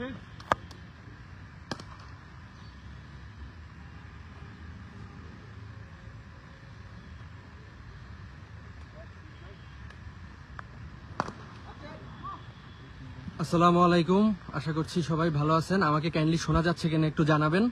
আসসালামু আলাইকুম। আশা করছি সবাই ভালো আছেন। আমাকে কাইন্ডলি শোনা যাচ্ছে কিনা একটু জানাবেন।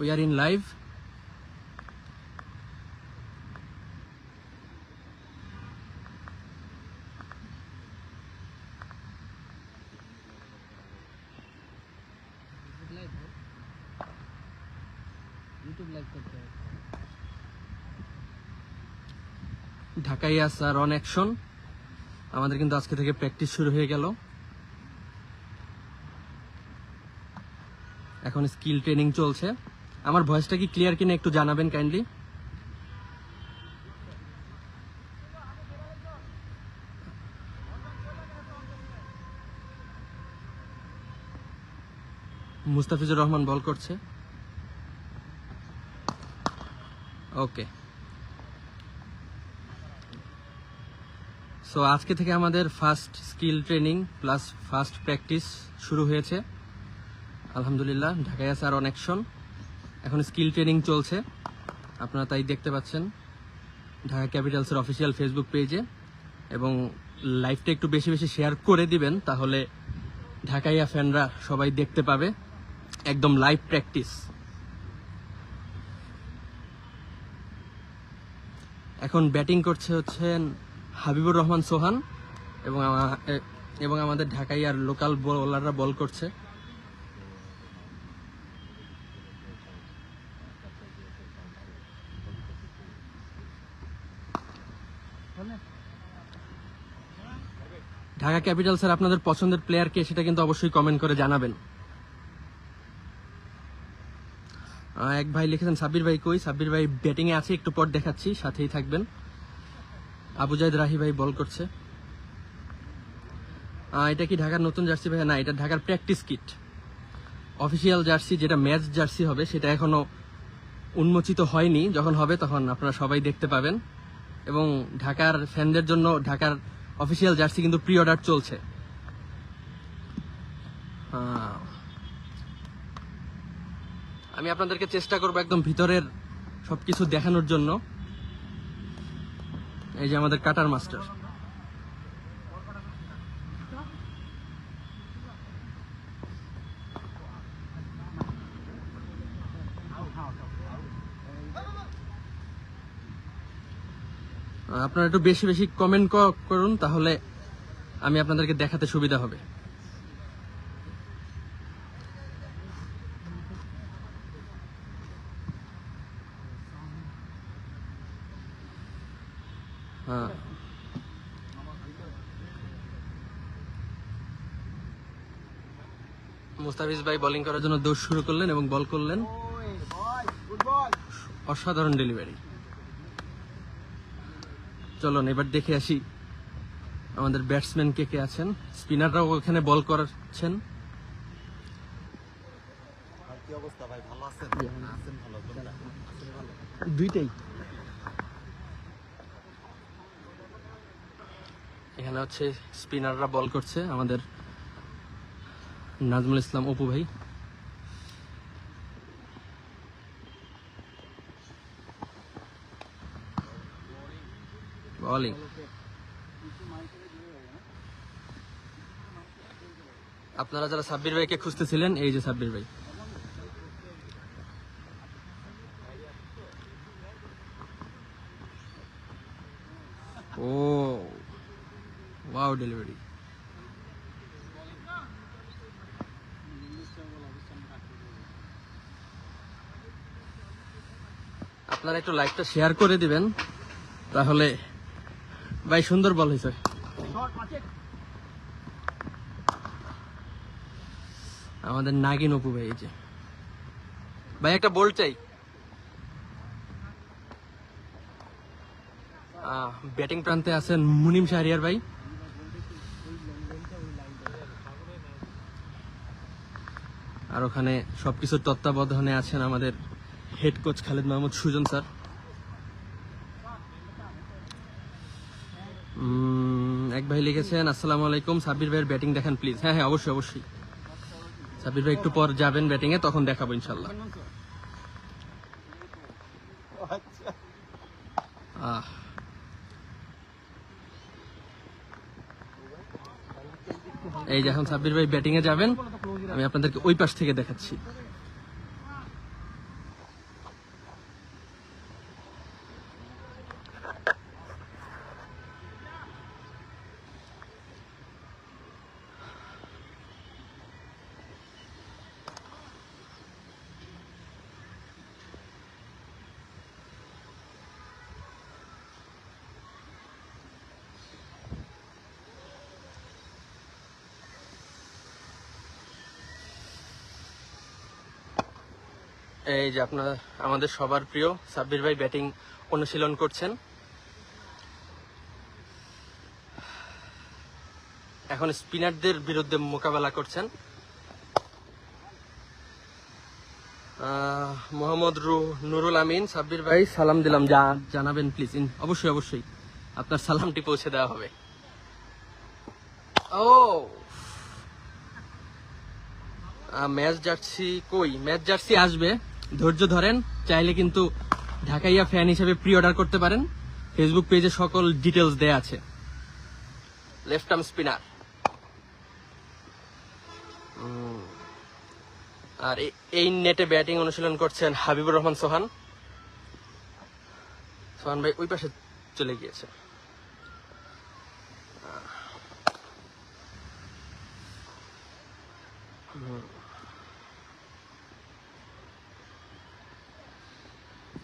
উই আর ইন লাইভ ঢাকাই আসার অন অ্যাকশন। আমাদের কিন্তু আজকে থেকে প্র্যাকটিস শুরু হয়ে গেল। এখন স্কিল ট্রেনিং চলছে। আমার ভয়েসটা কি ক্লিয়ার কিনা একটু জানাবেন কাইন্ডলি মুস্তাফিজুর রহমান বল করছে। ওকে। সো আজকে থেকে আমাদের first skill training plus first practice শুরু হয়েছে। আলহামদুলিল্লাহ, ঢাকায় আছে আর অনেকশন এখন স্কিল ট্রেনিং চলছে। আপনারা তাই দেখতে পাচ্ছেন ঢাকা ক্যাপিটালসের অফিসিয়াল ফেসবুক পেজে এবং লাইভটা একটু বেশি বেশি শেয়ার করে দিবেন, তাহলে ঢাকাইয়া ফ্যানরা সবাই দেখতে পাবে। একদম লাইভ প্র্যাকটিস এখন ব্যাটিং করছে হচ্ছেন হাবিবুর রহমান সোহান এবং এবং আমাদের ঢাকাই আর লোকাল বোলাররা বল করছে। ঢাকা ক্যাপিটালসের আপনাদের পছন্দের প্লেয়ার কে সেটা কিন্তু অবশ্যই কমেন্ট করে জানাবেন। এক ভাই লিখেছেন, সাব্বির ভাই কই? সাব্বির ভাই ব্যাটিং এ আছে, একটু পর দেখাচ্ছি, সাথেই থাকবেন। আবু রাহি ভাই বল করছে। এটা কি ঢাকার নতুন জার্সি ভাই? না, এটা ঢাকার প্র্যাকটিস কিট অফিসিয়াল জার্সি, যেটা ম্যাচ জার্সি হবে, সেটা এখনও উন্মোচিত হয়নি। যখন হবে তখন আপনারা সবাই দেখতে পাবেন। এবং ঢাকার ফ্যানদের জন্য ঢাকার অফিসিয়াল জার্সি কিন্তু প্রি অর্ডার চলছে আমি আপনাদেরকে চেষ্টা করব একদম ভিতরের সবকিছু দেখানোর জন্য। এই যে আমাদের কাটার মাস্টার। আপনারা একটু বেশি বেশি কমেন্ট করুন, তাহলে আমি আপনাদেরকে দেখাতে সুবিধা হবে হ্যাঁ মুস্তাফিজ ভাই বোলিং করার জন্য দৌড় শুরু করলেন এবং বল করলেন। অসাধারণ ডেলিভারি চলুন এবার দেখে আসি আমাদের ব্যাটসম্যান কে কে আছেন। স্পিনাররাও ওখানে বল করছেন আর কি অবস্থা ভাই? ভালো আছেন? আছেন ভালো তোমরা আছেন ভালো। দুইটাই। এখানে হচ্ছে স্পিনাররা বল করছে আমাদের নাজমুল ইসলাম অপু ভাই। আপনারা যারা সাব্বির ভাইকে খুঁজতেছিলেন এই যে সাব্বির ভাই ও ওয়াও ডেলিভারি আপনারা একটু লাইকটা শেয়ার করে দিবেন। তাহলে ভাই সুন্দর বল হয়েছে। আমাদের নাগিন অপু ভাই এই যে। ভাই একটা বল চাই। ব্যাটিং প্রান্তে আছেন মুনিম শাহরিয়ার ভাই। আর ওখানে সবকিছুর তত্ত্বাবধানে আছেন আমাদের head coach Khaled Mahmud, Sujon sir. এক ভাই লিখেছেন, আসসালামু আলাইকুম, সাব্বির ভাইয়ের ব্যাটিং দেখেন প্লিজ হ্যাঁ হ্যাঁ অবশ্যই অবশ্যই। সাব্বির ভাই একটু পর যাবেন ব্যাটিং এ তখন দেখাবো ইনশাল্লাহ আহ। এই যে এখন সাব্বির ভাই ব্যাটিং এ যাবেন, আমি আপনাদেরকে ওই পাশ থেকে দেখাচ্ছি। এই যে আপনার, আমাদের সবার প্রিয় সাব্বির ভাই ব্যাটিং অনুশীলন করছেন। এখন স্পিনারদের বিরুদ্ধে মোকাবেলা করছেন। মোহাম্মদ রু- নুরুল আমিন, সাব্বির ভাই, সালাম দিলাম। যা জানাবেন প্লিজ অবশ্যই অবশ্যই। আপনার সালামটি পৌঁছে দেওয়া হবে। ও! ম্যাচ জার্সি কই? ম্যাচ জার্সি আসবে। ধৈর্য ধরেন, চাইলে কিন্তু ঢাকাইয়া ফ্যান হিসেবে প্রি অর্ডার করতে পারেন। ফেসবুক পেজে সকল ডিটেলস দেয়া আছে। লেফট আর্ম স্পিনার আর এই নেটে ব্যাটিং অনুশীলন করছেন হাবিবুর রহমান সোহান। সোহান ভাই, ওই পাশে চলে গিয়েছে।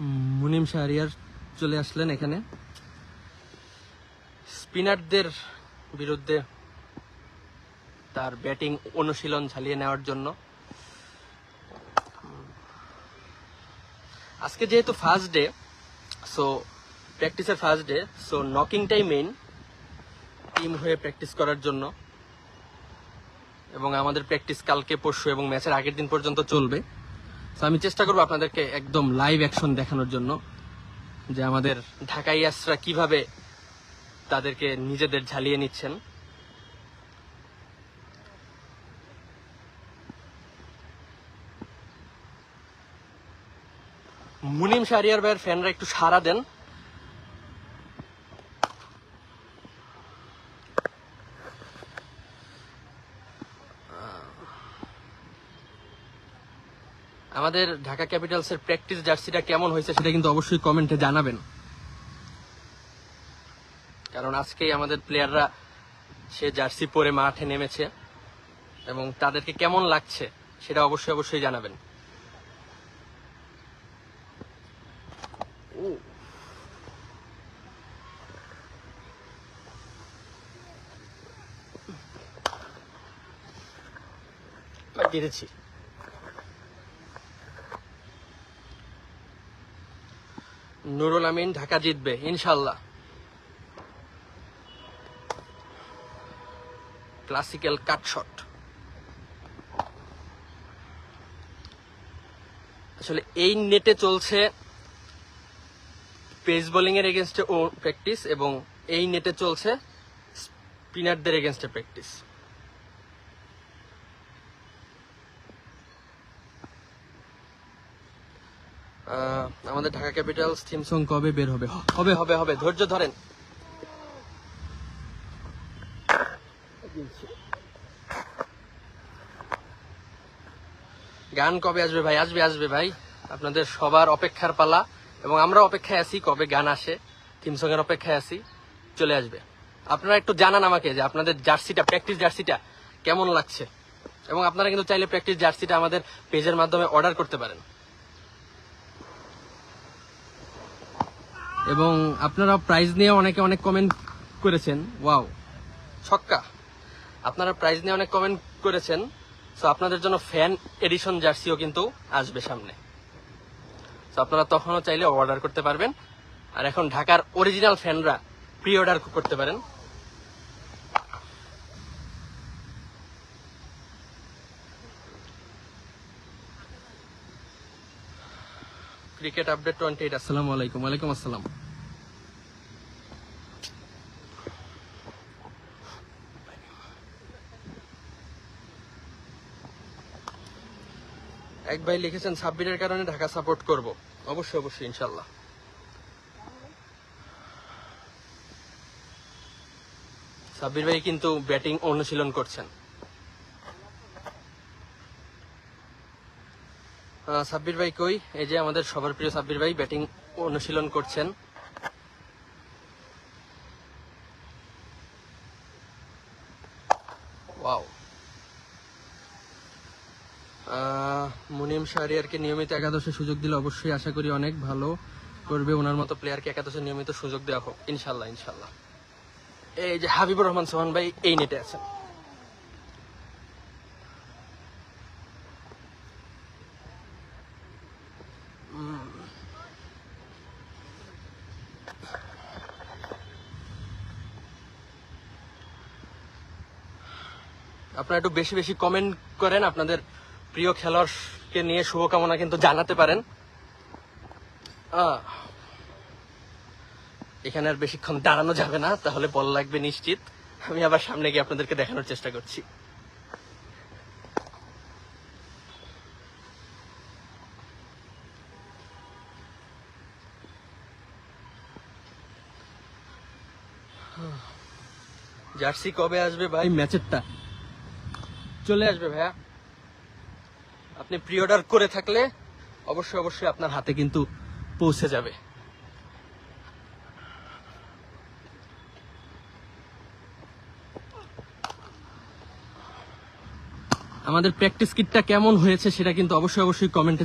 মুনিম শাহরিয়ার চলে আসলেন এখানে। স্পিনারদের বিরুদ্ধে তার ব্যাটিং অনুশীলন ঝালিয়ে নেওয়ার জন্য। আজকে যেহেতু ফার্স্ট ডে সো প্র্যাকটিসের ফার্স্ট ডে সো নকিংটাই মেইন টিম হয়ে প্র্যাকটিস করার জন্য। এবং আমাদের প্র্যাকটিস কালকে, পরশু এবং ম্যাচের আগের দিন পর্যন্ত চলবে। তো আমি চেষ্টা করব আপনাদেরকে একদম লাইভ অ্যাকশন দেখানোর জন্য যে আমাদের ঢাকাইয়াসরা কীভাবে তাদেরকে নিজেদের ঝালিয়ে নিচ্ছেন। মুনিম শাহরিয়ার ভাইয়ের ফ্যানরা একটু সারা দেন। আমাদের ঢাকা ক্যাপিটালসের প্র্যাকটিস জার্সিটা কেমন হয়েছে সেটা কিন্তু অবশ্যই কমেন্টে জানাবেন। কারণ আজকেই আমাদের প্লেয়াররা সে জার্সি পরে মাঠে নেমেছে এবং তাদেরকে কেমন লাগছে সেটা অবশ্যই অবশ্যই জানাবেন। ও। নুরুল আমিন ঢাকা জিতবে ইনশাল্লাহ ক্লাসিক্যাল কাটশট আসলে এই নেটে চলছে পেস বোলিং এর এগেনস্টে ও প্র্যাকটিস এবং এই নেটে চলছে স্পিনারদের এগেনস্টে প্র্যাকটিস। আমাদের ঢাকা ক্যাপিটালস থিম সং কবে বের হবে? হবে হবে হবে। ধৈর্য ধরেন। গান কবে আসবে ভাই? আসবে আসবে ভাই। আপনাদের সবার অপেক্ষার পালা। এবং আমরা অপেক্ষায় আছি কবে গান আসে। থিম এর অপেক্ষায় আছি। চলে আসবে। আপনারা একটু জানান আমাকে যে আপনাদের জার্সিটা প্র্যাকটিস জার্সিটা কেমন লাগছে? এবং আপনারা কিন্তু চাইলে প্র্যাকটিস জার্সিটা আমাদের পেজের মাধ্যমে অর্ডার করতে পারেন। এবং আপনারা প্রাইজ নিয়ে অনেকে অনেক কমেন্ট করেছেন। ওয়াও ছক্কা। আপনারা প্রাইজ নিয়ে অনেক কমেন্ট করেছেন। সো আপনাদের জন্য ফ্যান এডিশন জার্সিও কিন্তু আসবে সামনে। সো আপনারা তখনও চাইলে অর্ডার করতে পারবেন। আর এখন ঢাকার অরিজিনাল ফ্যানরা প্রি অর্ডার করতে পারেন। ক্রিকেট আপডেট টোয়েন্টি এইট, আসসালামু আলাইকুম। ওয়ালাইকুম আসসালাম। এক ভাই লিখেছেন, সাব্বিরের কারণে ঢাকা সাপোর্ট করব। অবশ্যই অবশ্যই ইনশাল্লাহ সাব্বির ভাই কিন্তু ব্যাটিং অনুশীলন করছেন। সাব্বির ভাই কই? এই যে আমাদের সবার প্রিয় সাব্বির ভাই ব্যাটিং অনুশীলন করছেন। ওয়াও। মুনিম শাহরিয়ারকে নিয়মিত একাদশে সুযোগ দিলে অবশ্যই আশা করি অনেক ভালো করবে। ওনার মতো প্লেয়ারকে একাদশে নিয়মিত সুযোগ দেওয়া হোক। ইনশাল্লাহ ইনশাল্লাহ। এই যে হাবিবুর রহমান সোহান ভাই এই নেটে আছেন। আপনারা একটু বেশি বেশি কমেন্ট করেন, আপনাদের প্রিয় খেলোয়াড়কে নিয়ে শুভকামনা কিন্তু জানাতে পারেন। এখানে আর বেশিক্ষণ দাঁড়ানো যাবে না, তাহলে বল লাগবে নিশ্চিত। আমি আবার সামনে গিয়ে আপনাদেরকে দেখানোর চেষ্টা করছি। জার্সি কবে আসবে ভাই? ম্যাচেরটা। চলে আসবে ভাইয়া। আপনি প্রি অর্ডার করে থাকলে অবশ্যই অবশ্যই আপনার হাতে কিন্তু পৌঁছে যাবে। আমাদের প্র্যাকটিস কিটটা কেমন হয়েছে সেটা কিন্তু অবশ্যই অবশ্যই কমেন্টে